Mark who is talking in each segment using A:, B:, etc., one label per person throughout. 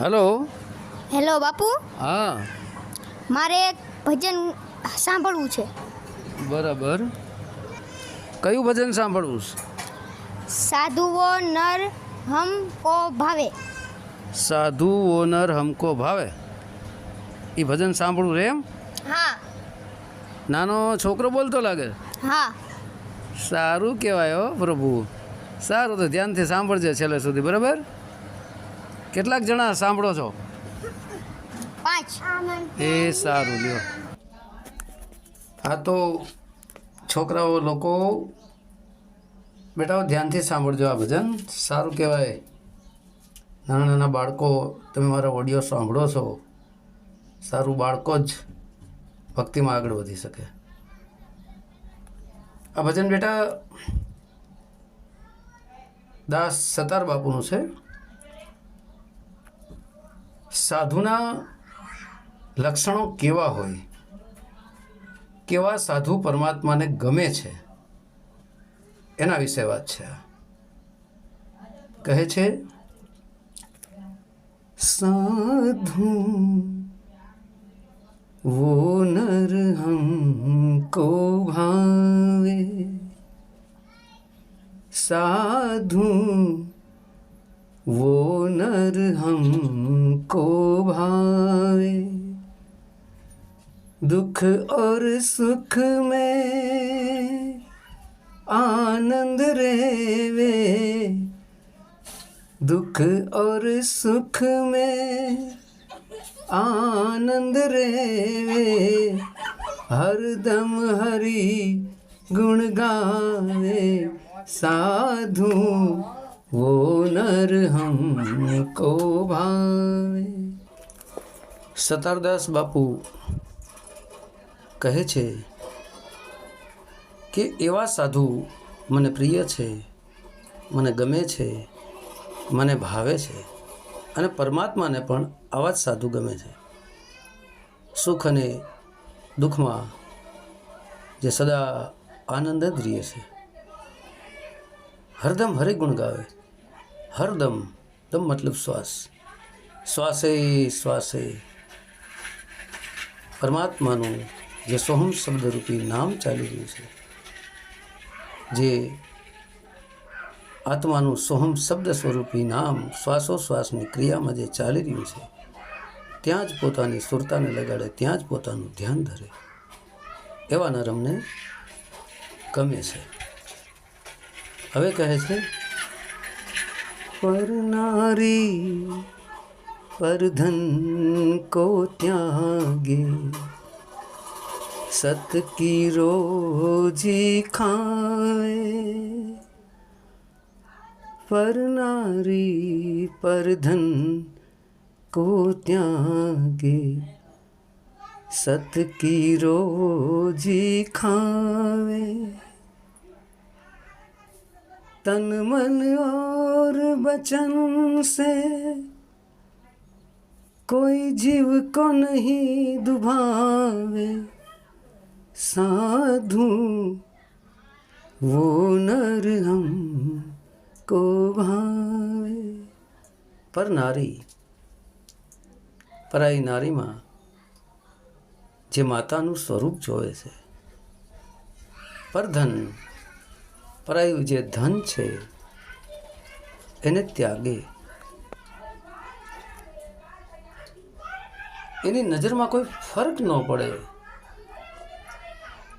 A: Hello.
B: Hello બાપુ.
A: હા.
B: મારે એક ભજન સાંભળવું છે.
A: બરાબર. કયું ભજન સાંભળવું છે?
B: સાધુઓ નર હમકો ભાવે.
A: સાધુ ઓનર હમકો ભાવે. એ ભજન સાંભળવું રે એમ?
B: હા.
A: નાનો છોકરો બોલતો લાગે?
B: હા.
A: સારું કહેવાય હો પ્રભુ. સારું તો ધ્યાનથી સાંભળજે છેલ્લે સુધી બરાબર? કેટલાક જણા સાંભળો છો? એ સારું લ્યો. હા તો છોકરાઓ લોકો બેટાઓ ધ્યાનથી સાંભળજો આ ભજન. સારું કહેવાય. નાના નાના બાળકો તમે મારા ઓડિયો સાંભળો છો. સારું બાળકો જ ભક્તિમાં આગળ વધી શકે. આ ભજન બેટા દાસ સતાર બાપુનું છે. સાધુના લક્ષણો કેવા હોય કેવા સાધુ પરમાત્માને ગમે છે એના વિશે વાત છે આ. કહે છે સાધુ वो नर हमको भावे साधु वो नर हमको भावे दुख और सुख में आनंद रेवे दुख और सुख में आनंद रेवे हरदम हरि गुण गावे साधु वो नर हमको भावे સતારદાસ બાપુ કહે છે કે એવા સાધુ મને પ્રિય છે મને ગમે છે મને ભાવે છે અને પરમાત્માને પણ આવા જ સાધુ ગમે છે સુખ અને દુઃખમાં જે સદા આનંદ જ રહે છે હરદમ હરિગુણ ગાવે હરદમ દમ મતલબ શ્વાસ શ્વાસે શ્વાસે પરમાત્માનું જે સોહમ શબ્દરૂપી નામ ચાલી રહ્યું છે જે આત્માનું સોહમ શબ્દ સ્વરૂપી નામ શ્વાસોશ્વાસની ક્રિયામાં જે ચાલી રહ્યું છે ત્યાં જ પોતાની સુરતાને લગાડે ત્યાં જ પોતાનું ધ્યાન ધરે એવા નરમને ગમે છે હવે કહે છે પરનારી પરધન કો ત્યાગે. સત કી રોજી ખાય. પરનારી પરધન કો ત્યાગે. સત કી રોજી ખાવે તન મન આ और बचन से कोई जीव को नहीं दुभावे साधु वो नर हम કો ભાવે પર નારી પરાઈ નારીમાં જે માતાનું સ્વરૂપ જોવે છે પરધન પરાયું જે ધન છે એને ત્યાગે એની નજરમાં કોઈ ફરક ન પડે.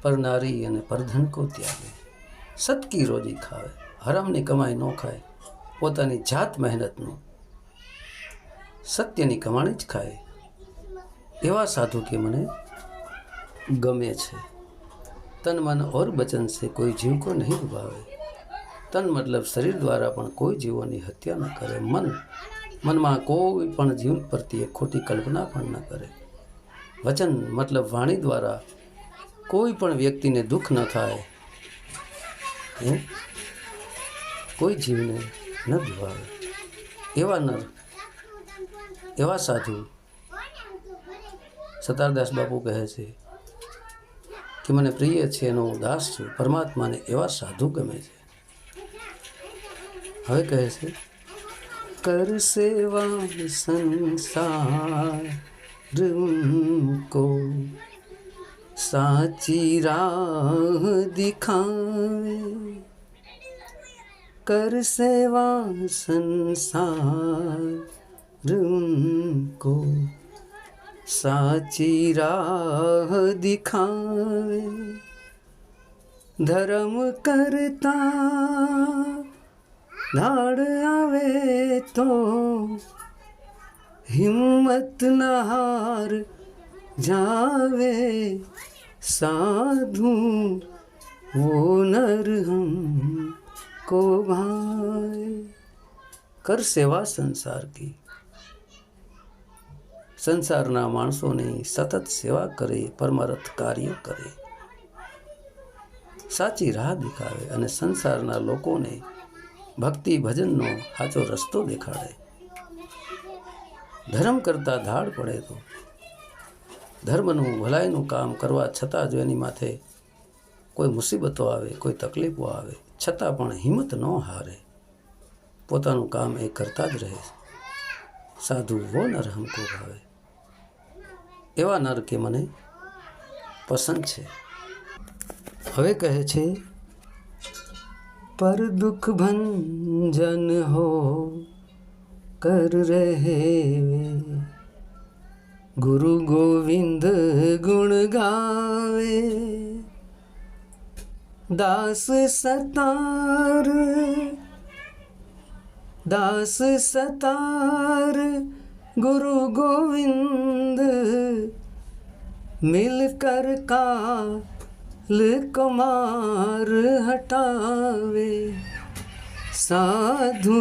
A: પર નારી અને પરધન કો ત્યાગે. સતકી રોજી ખાવે. હરામની કમાઈ ન ખાય. પોતાની જાત મહેનતનું. સત્યની કમાણી જ ખાય. એવા સાધુ કે મને ગમે છે. તન મન ઓર બચન સે કોઈ જીવ કો નહીં દુભાવે તન મતલબ શરીર દ્વારા પણ કોઈ જીવોની હત્યા ન કરે. મન, મનમાં કોઈ પણ જીવ પ્રત્યે ખોટી કલ્પના પણ ન કરે. વચન મતલબ વાણી દ્વારા કોઈ પણ વ્યક્તિને દુઃખ ન થાય. કોઈ જીવને ન દુભાવે એવા નર, એવા સાધુ સતારદાસ બાપુ કહે છે કે, મને પ્રિય છે એનો દાસ છું. પરમાત્માને એવા સાધુ ગમે છે. હવે કહે છે कर सेवा संसार को साची राह दिखावे कर सेवा संसार को साची राह दिखावे ધર્મ કરતા ધાડ આવે તો હિંમત નહાર જાવે. સાધુ વો નર હમ કો ભાઈ કર સેવા સંસાર કી. સંસારના માણસોની સતત સેવા કરે, પરમાર્થ કાર્ય કરે. સાચી રાહ દેખાવે અને સંસારના લોકોને ભક્તિ ભજનનો સાચો રસ્તો દેખાડે. ધર્મ કરતા ધાડ પડે તો. ધર્મનું ભલાઈનું કામ કરવા છતાં જો એની માથે કોઈ મુસીબતો આવે, કોઈ તકલીફો આવે, છતાં પણ હિંમત ન હારે. પોતાનું કામ એ કરતા જ રહે. સાધુ વો નર હમકો ભાવે. એવા નર કે મને પસંદ છે. હવે કહે છે પર દુઃખ ભંજન હો કર રહે ગુરુ ગોવિંદ ગુણ ગાવે દાસ સતાર દાસ સતાર ગુરુ ગોવિંદ મિલકર કા લ કમાર હટાવે સાધુ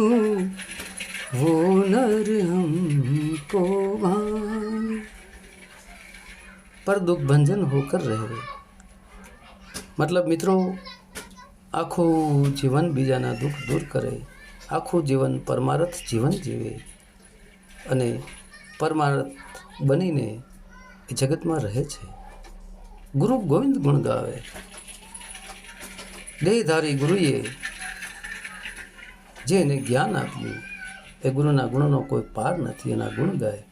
A: वो नर हमको भाए पर दुख भंजन होकर रहे મતલબ મિત્રો આખું જીવન બીજાના દુઃખ દૂર કરે આખું જીવન પરમાર્થ જીવન જીવે અને પરમાર્થ બનીને એ જગતમાં રહે છે ગુરુ ગોવિંદ ગુણ ગાવે. દેહધારી ગુરુએ જે એને જ્ઞાન આપ્યું, એ ગુરુના ગુણનો કોઈ પાર નથી, એના ગુણ ગાય.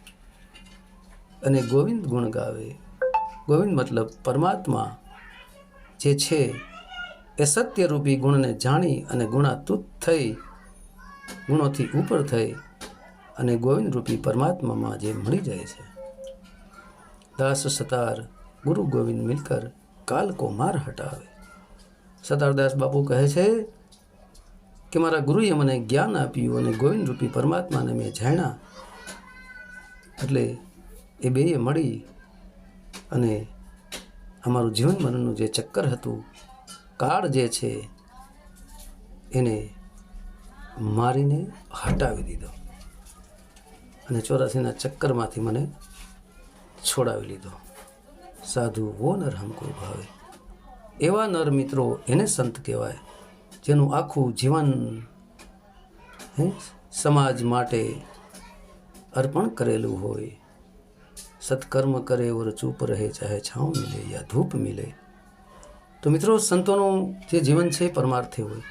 A: અને ગોવિંદ ગુણ ગાવે. ગોવિંદ મતલબ પરમાત્મા જે છે, એ સત્યરૂપી ગુણને જાણી અને ગુણાતુત થઈ, ગુણોથી ઉપર થઈ અને ગોવિંદ રૂપી પરમાત્મામાં જે મળી જાય છે. દાસ સતાર ગુરુ ગોવિંદ મિલકર કાલ કો માર હટાવે. સતારદાસ બાપુ કહે છે કે મારા ગુરુએ મને જ્ઞાન આપ્યું અને ગોવિંદ રૂપી પરમાત્માને મેં જાણ્યા. એટલે એ બેએ મળી અને અમારું જીવન મરણનું જે ચક્કર હતું, કાળ જે છે, એને મારીને હટાવી દીધો. અને ચોરાસીના ચક્કરમાંથી મને છોડાવી લીધો. સાધુ વો નર હમકો ભાવે. એવા નર મિત્રો એને સંત કહેવાય, જેનું આખું જીવન, હે, સમાજ માટે અર્પણ કરેલું હોય. સત્કર્મ કરે, ઓર ચૂપ રહે, ચાહે છાંવ મિલે યા ધૂપ મિલે. તો મિત્રો, સંતોનું જે જીવન છે પરમાર્થી હોય.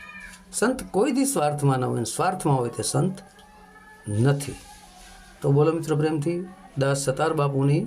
A: સંત કોઈ દી સ્વાર્થમાં ન હોય સ્વાર્થમાં હોય તે સંત નથી. તો બોલો મિત્રો પ્રેમથી, દાસ સતાર બાપુની